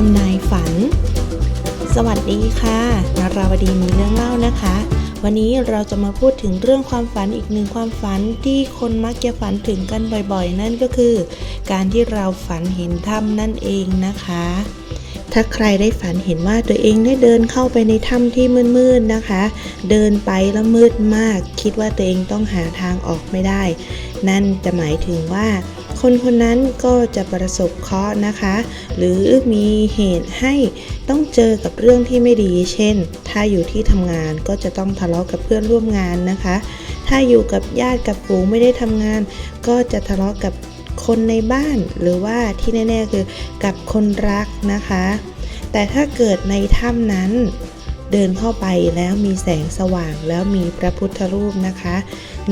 ทำนายฝัน สวัสดีค่ะนาราวดีมีเรื่องเล่านะคะ วันนี้เราจะมาพูดถึงเรื่องความฝันอีกหนึ่งความฝันที่คนมักจะฝันถึงกันบ่อยๆ นั่นก็คือ การที่เราฝันเห็นถ้ำนั่นเองนะคะ ถ้าใครได้ฝันเห็นว่าตัวเองได้เดินเข้าไปในถ้ำที่มืดๆนะคะ เดินไปแล้วมืดมาก คิดว่าตัวเองต้องหาทางออกไม่ได้ นั่นจะหมายถึงว่า คนคนนั้นก็จะประสบเคราะห์นะคะ หรือมีเหตุให้ต้องเจอกับเรื่องที่ไม่ดี เช่น ถ้าอยู่ที่ทำงานก็จะต้องทะเลาะกับเพื่อนร่วมงานนะคะ ถ้าอยู่กับญาติกับฝูงไม่ได้ทำงาน ก็จะทะเลาะกับคนในบ้านหรือว่าที่แน่ ๆ คือกับคนรักนะคะ แต่ถ้าเกิดในถ้ำนั้น เดินเข้าไปแล้วมีแสงสว่างแล้วมีพระพุทธรูปนะคะ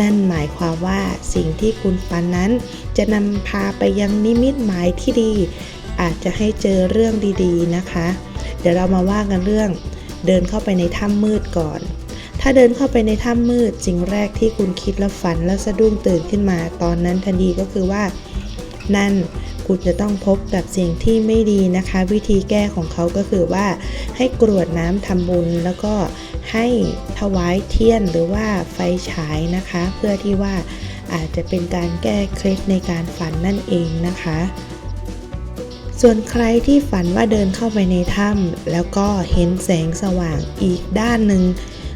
นั่นหมายความว่าสิ่งที่คุณฝันนั้น จะนำพาไปยังนิมิตหมายที่ดี อาจจะให้เจอเรื่องดีๆนะคะ เดี๋ยวเรามาว่ากันเรื่อง เดินเข้าไปในถ้ำมืดก่อนถ้าเดินเข้าไปในถ้ำมืดสิ่งแรกที่คุณคิดและฝันและสะดุ้งตื่นขึ้นมา ตอนนั้นทันทีก็คือว่า นั่น คุณจะต้องพบกับสิ่งที่ไม่ดีนะคะ วิธีแก้ของเขาก็คือว่า ให้กรวดน้ำทำบุญ แล้วก็ให้ถวายเทียนหรือว่าไฟฉายนะคะ เพื่อที่ว่าอาจจะเป็นการแก้เคล็ดในการฝันนั่นเองนะคะส่วนใครที่ฝันว่าเดินเข้าไปในถ้ำแล้วก็เห็นแสงสว่างอีกด้านหนึ่ง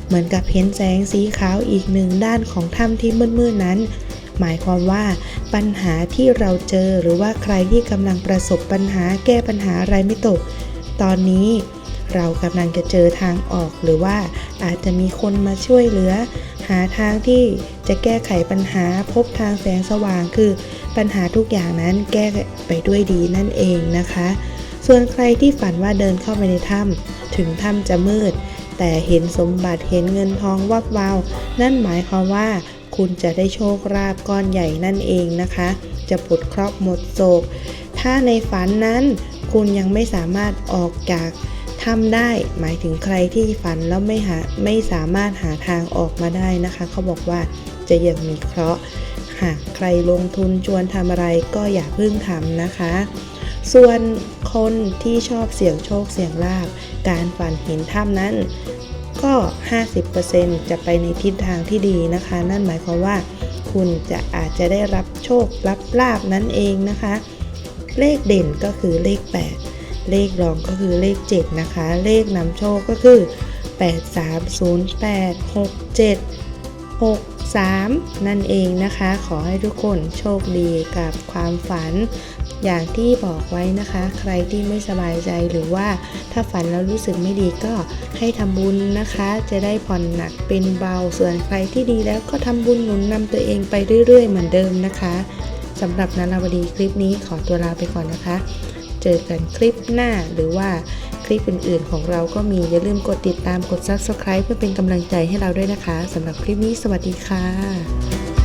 เหมือนกับเห็นแสงสีขาวอีกหนึ่งด้านของถ้ำที่มืดๆนั้น หมายความว่าปัญหาที่เราเจอหรือว่าใครที่กำลังประสบปัญหาแก้ปัญหาอะไรไม่ตก ตอนนี้เรากำลังจะเจอทางออกหรือว่าอาจจะมีคนมาช่วยเหลือ หาทางที่จะแก้ไขปัญหาพบทางแสงสว่างคือปัญหาทุกอย่างนั้นแก้ไปด้วยดีนั่นเองนะคะ ส่วนใครที่ฝันว่าเดินเข้าไปในถ้ำถึงถ้ำจะมืด แต่เห็นสมบัติเห็นเงินทองวับวาว นั่นหมายความว่า คุณจะได้โชคลาภก้อนใหญ่นั่นเองนะคะ จะปลดเคราะห์หมดโศก ถ้าในฝันนั้นคุณยังไม่สามารถออกจากถ้ำได้ หมายถึงใครที่ฝันแล้วไม่หาไม่สามารถหาทางออกมาได้นะคะ เขาบอกว่าจะยังมีเคราะห์ หากใครลงทุนชวนทำอะไรก็อย่าเพิ่งทำนะคะ ส่วนคนที่ชอบเสี่ยงโชคเสี่ยงลาบการฝันเห็นถ้ำนั้น ก็ 50%จะไปในทิศทางที่ดีนะคะ นั่นหมายความว่า คุณจะอาจจะได้รับโชครับลาบนั่นเองนะคะ เลขเด่นก็คือเลข 8 เลขรองก็คือเลข 7 นะคะ เลขนำโชคก็คือ 8 3 0 8 6 7 6 3 นั่นเองนะคะ ขอให้ทุกคนโชคดีกับความฝัน อย่างที่บอกไว้นะคะ ใครที่ไม่สบายใจหรือว่าถ้าฝันแล้วรู้สึกไม่ดีก็ให้ทำบุญนะคะ จะได้ผ่อนหนักเป็นเบาส่วนใครที่ดีแล้วก็ทำบุญหนุนนำตัวเองไปเรื่อยๆ เหมือนเดิมนะคะสำหรับนาราวดีคลิปนี้ขอตัวลาไปก่อนนะคะ เจอกันคลิปหน้าหรือว่าคลิปอื่นๆของเราก็มี อย่าลืมกดติดตามกด subscribe เพื่อเป็นกำลังใจให้เราด้วยนะคะสำหรับคลิปนี้สวัสดีค่ะ